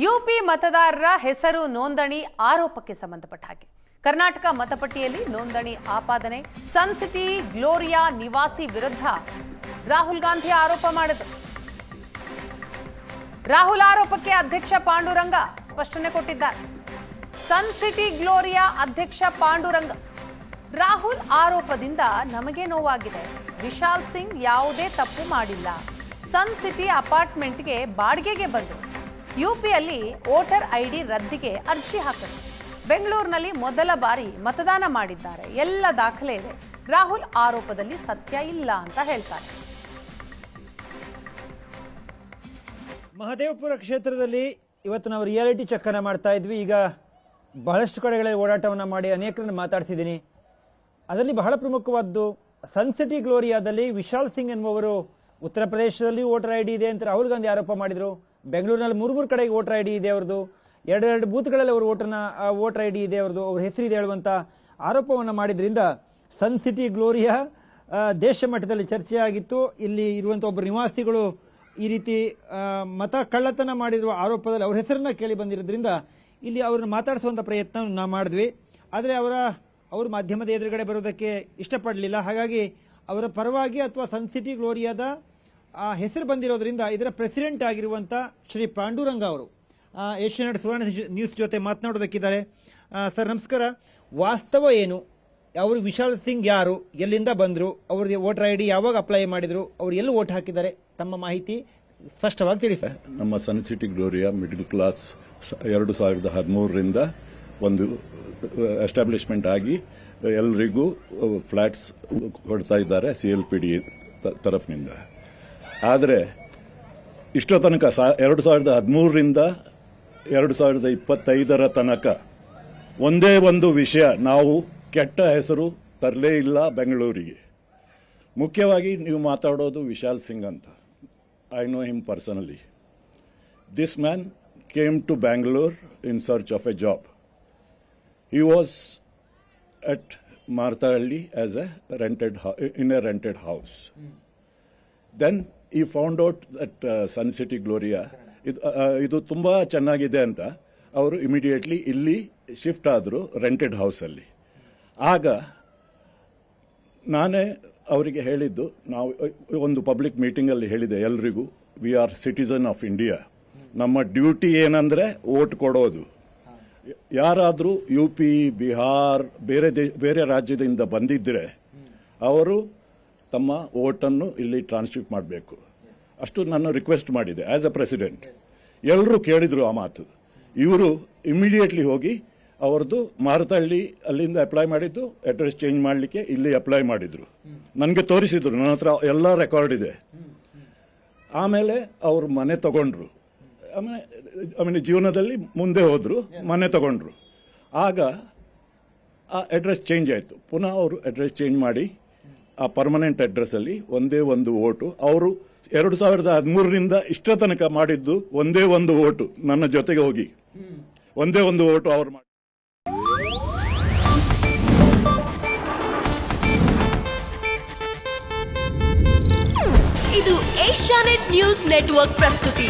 UP ಮತದಾರರ ಹೆಸರು ನೋಂದಣಿ ಆರೋಪಕ್ಕೆ ಸಂಬಂಧಪಟ್ಟ ಹಾಗೆ. ಕರ್ನಾಟಕ ಮತಪಟ್ಟಿಯಲ್ಲಿ ನೋಂದಣಿ ಆಪಾದನೆ, ಸನ್ ಸಿಟಿ ಗ್ಲೋರಿಯಾ ನಿವಾಸಿ ವಿರುದ್ಧ ರಾಹುಲ್ ಗಾಂಧಿ ಆರೋಪ ಮಾಡಿದರು. ರಾಹುಲ್ ಆರೋಪಕ್ಕೆ ಅಧ್ಯಕ್ಷ ಪಾಂಡುರಂಗ ಸ್ಪಷ್ಟನೆ ಕೊಟ್ಟಿದ್ದಾರೆ. ಸನ್ ಸಿಟಿ ಗ್ಲೋರಿಯಾ ಅಧ್ಯಕ್ಷ ಪಾಂಡುರಂಗ, ರಾಹುಲ್ ಆರೋಪದಿಂದ ನಮಗೆ ನೋವಾಗಿದೆ. ವಿಶಾಲ್ ಸಿಂಗ್ ಯಾವುದೇ ತಪ್ಪು ಮಾಡಿಲ್ಲ. ಸನ್ ಸಿಟಿ ಅಪಾರ್ಟ್ಮೆಂಟ್ಗೆ ಬಾಡಿಗೆಗೆ ಬಂದರು. ಯುಪಿಯಲ್ಲಿ ವೋಟರ್ ಐಡಿ ರದ್ದಿಗೆ ಅರ್ಜಿ ಹಾಕಿದರು ಬೆಂಗಳೂರಿನಲ್ಲಿ ಮೊದಲ ಬಾರಿ ಮತದಾನ ಮಾಡಿದ್ದಾರೆ. ಎಲ್ಲ ದಾಖಲೆ ಇದೆ. ರಾಹುಲ್ ಆರೋಪದಲ್ಲಿ ಸತ್ಯ ಇಲ್ಲ ಅಂತ ಹೇಳ್ತಾರೆ. ಮಹದೇವಪುರ ಕ್ಷೇತ್ರದಲ್ಲಿ ಇವತ್ತು ನಾವು ರಿಯಾಲಿಟಿ ಚಕ್ಕನ ಮಾಡ್ತಾ ಇದ್ವಿ. ಈಗ ಬಹಳಷ್ಟು ಕಡೆಗಳಲ್ಲಿ ಓಡಾಟವನ್ನು ಮಾಡಿ ಅನೇಕರನ್ನು ಮಾತಾಡ್ತಿದ್ದೀನಿ ಅದರಲ್ಲಿ ಬಹಳ ಪ್ರಮುಖವಾದ್ದು ಸನ್ಸಿಟಿ ಗ್ಲೋರಿಯಾದಲ್ಲಿ ವಿಶಾಲ್ ಸಿಂಗ್ ಎನ್ನುವರು ಉತ್ತರ ಪ್ರದೇಶದಲ್ಲಿ ವೋಟರ್ ಐ ಇದೆ ಅಂತ ರಾಹುಲ್ ಗಾಂಧಿ ಆರೋಪ ಮಾಡಿದರು. ಬೆಂಗಳೂರಿನಲ್ಲಿ ಮೂರು ಮೂರು ಕಡೆಗೆ ವೋಟರ್ ಐ ಡಿ ಇದೆ ಅವ್ರದ್ದು. ಎರಡೆರಡು ಬೂತ್ಗಳಲ್ಲಿ ಅವರು ವೋಟರ್ನ ವೋಟರ್ ಐ ಡಿ ಇದೆ ಅವ್ರದ್ದು. ಅವ್ರ ಹೆಸರಿದೆ ಹೇಳುವಂಥ ಆರೋಪವನ್ನು ಮಾಡಿದ್ರಿಂದ ಸನ್ ಸಿಟಿ ಗ್ಲೋರಿಯಾ ದೇಶ ಮಟ್ಟದಲ್ಲಿ ಚರ್ಚೆಯಾಗಿತ್ತು ಇಲ್ಲಿ ಇರುವಂಥ ಒಬ್ಬರು ನಿವಾಸಿಗಳು ಈ ರೀತಿ ಮತ ಕಳ್ಳತನ ಮಾಡಿರುವ ಆರೋಪದಲ್ಲಿ ಅವ್ರ ಹೆಸರನ್ನ ಕೇಳಿ ಬಂದಿರೋದ್ರಿಂದ ಇಲ್ಲಿ ಅವ್ರನ್ನ ಮಾತಾಡಿಸುವಂಥ ಪ್ರಯತ್ನ ನಾವು ಮಾಡಿದ್ವಿ. ಆದರೆ ಅವರ, ಅವರು ಮಾಧ್ಯಮದ ಎದುರುಗಡೆ ಬರೋದಕ್ಕೆ ಇಷ್ಟಪಡಲಿಲ್ಲ. ಹಾಗಾಗಿ ಅವರ ಪರವಾಗಿ ಅಥವಾ ಸನ್ ಸಿಟಿ ಗ್ಲೋರಿಯಾದ ಆ ಹೆಸರು ಬಂದಿರೋದ್ರಿಂದ ಇದರ ಪ್ರೆಸಿಡೆಂಟ್ ಆಗಿರುವಂಥ ಶ್ರೀ ಪಾಂಡುರಂಗ ಅವರು. ಏಷ್ಯಾನೆಟ್ ಸುವರ್ಣ ನ್ಯೂಸ್ ಜೊತೆ ಮಾತನಾಡೋದಕ್ಕಿದ್ದಾರೆ. ಸರ್, ನಮಸ್ಕಾರ. ವಾಸ್ತವ ಏನು? ಅವರು ವಿಶಾಲ್ ಸಿಂಗ್ ಯಾರು? ಎಲ್ಲಿಂದ ಬಂದರು? ಅವ್ರದ್ದು ವೋಟರ್ ಐ ಡಿ ಯಾವಾಗ ಅಪ್ಲೈ ಮಾಡಿದ್ರು? ಅವ್ರು ಎಲ್ಲಿ ವೋಟ್ ಹಾಕಿದ್ದಾರೆ? ತಮ್ಮ ಮಾಹಿತಿ ಸ್ಪಷ್ಟವಾಗಿ ತಿಳಿಸ. ಸರ್ ನಮ್ಮ Sun City Gloria middle class ಎರಡು ಸಾವಿರದ ಹದಿಮೂರರಿಂದ ಒಂದು ಎಸ್ಟಾಬ್ಲಿಷ್ಮೆಂಟ್ ಆಗಿ ಎಲ್ರಿಗೂ ಫ್ಲಾಟ್ಸ್ ಕೊಡ್ತಾ ಇದ್ದಾರೆ ಸಿ ಎಲ್ ಪಿ ಡಿ ತರಫಿನಿಂದ. ಆದರೆ ಇಷ್ಟೋ ತನಕ ಸಾ- ಎರಡು ಸಾವಿರದ ಹದಿಮೂರರಿಂದ ಎರಡು ಸಾವಿರದ ಇಪ್ಪತ್ತೈದರ ತನಕ ಒಂದೇ ಒಂದು ವಿಷಯ ನಾವು ಕೆಟ್ಟ ಹೆಸರು ತರಲೇ ಇಲ್ಲ ಬೆಂಗಳೂರಿಗೆ. ಮುಖ್ಯವಾಗಿ ನೀವು ಮಾತಾಡೋದು ವಿಶಾಲ್ ಸಿಂಗ್ ಅಂತ. I know him personally this man came to Bangalore in search of a job He was at Marathahalli as a rented in in a rented house. Then he found out that Sun City Gloria ಇದು ಇದು ತುಂಬಾ ಚೆನ್ನಾಗಿದೆ ಅಂತ ಅವರು immediately ಇಲ್ಲಿ shift ಆದರು rented ಹೌಸಲ್ಲಿ ಆಗ ನಾನೇ ಅವರಿಗೆ ಹೇಳಿದ್ದು, ನಾವು ಒಂದು ಪಬ್ಲಿಕ್ ಮೀಟಿಂಗಲ್ಲಿ ಹೇಳಿದೆ ಎಲ್ರಿಗೂ we are citizen of India ನಮ್ಮ ಡ್ಯೂಟಿ ಏನಂದ್ರೆ ವೋಟ್ ಕೊಡೋದು. ಯಾರಾದರೂ ಯು ಪಿ ಬಿಹಾರ್ ಬೇರೆ ದೇ, ಬೇರೆ ರಾಜ್ಯದಿಂದ ಬಂದಿದ್ದರೆ ಅವರು ತಮ್ಮ ಓಟನ್ನು ಇಲ್ಲಿ ಟ್ರಾನ್ಸ್ಮಿಟ್ ಮಾಡಬೇಕು. ಅಷ್ಟು ನಾನು ರಿಕ್ವೆಸ್ಟ್ ಮಾಡಿದೆ ಆಸ್ ಅ ಪ್ರೆಸಿಡೆಂಟ್ ಎಲ್ಲರೂ ಕೇಳಿದರು ಆ ಮಾತು. ಇವರು ಇಮಿಡಿಯೇಟ್ಲಿ ಹೋಗಿ ಅವರದ್ದು ಮಾರುತಹಳ್ಳಿ ಅಲ್ಲಿಂದ ಅಪ್ಲೈ ಮಾಡಿದ್ದು ಅಡ್ರೆಸ್ ಚೇಂಜ್ ಮಾಡಲಿಕ್ಕೆ ಇಲ್ಲಿ ಅಪ್ಲೈ ಮಾಡಿದ್ರು. ನನಗೆ ತೋರಿಸಿದ್ರು, ನನ್ನ ಹತ್ರ ಎಲ್ಲ ರೆಕಾರ್ಡ್ ಇದೆ. ಆಮೇಲೆ ಅವರು ಮನೆ ತಗೊಂಡ್ರು. ಆಮೇಲೆ ಆಮೇಲೆ ಜೀವನದಲ್ಲಿ ಮುಂದೆ ಹೋದರು, ಮನೆ ತಗೊಂಡ್ರು. ಆಗ ಆ ಅಡ್ರೆಸ್ ಚೇಂಜ್ ಆಯಿತು. ಪುನಃ ಅವರು ಅಡ್ರೆಸ್ ಚೇಂಜ್ ಮಾಡಿ ಆ ಪರ್ಮನೆಂಟ್ ಅಡ್ರೆಸ್ ಅಲ್ಲಿ ಒಂದೇ ಒಂದು ಓಟು. ಅವರು ಎರಡು ಸಾವಿರದ ಹದಿಮೂರರಿಂದ ಇಷ್ಟ ತನಕ ಮಾಡಿದ್ದು ಒಂದೇ ಒಂದು ಓಟು. ನನ್ನ ಜೊತೆಗೆ ಹೋಗಿ. ಒಂದೇ ಒಂದು ಓಟು ಅವರು ಮಾಡಿ. ಇದು ಏಷ್ಯಾನೆಟ್ ನ್ಯೂಸ್ ನೆಟ್ವರ್ಕ್ ಪ್ರಸ್ತುತಿ.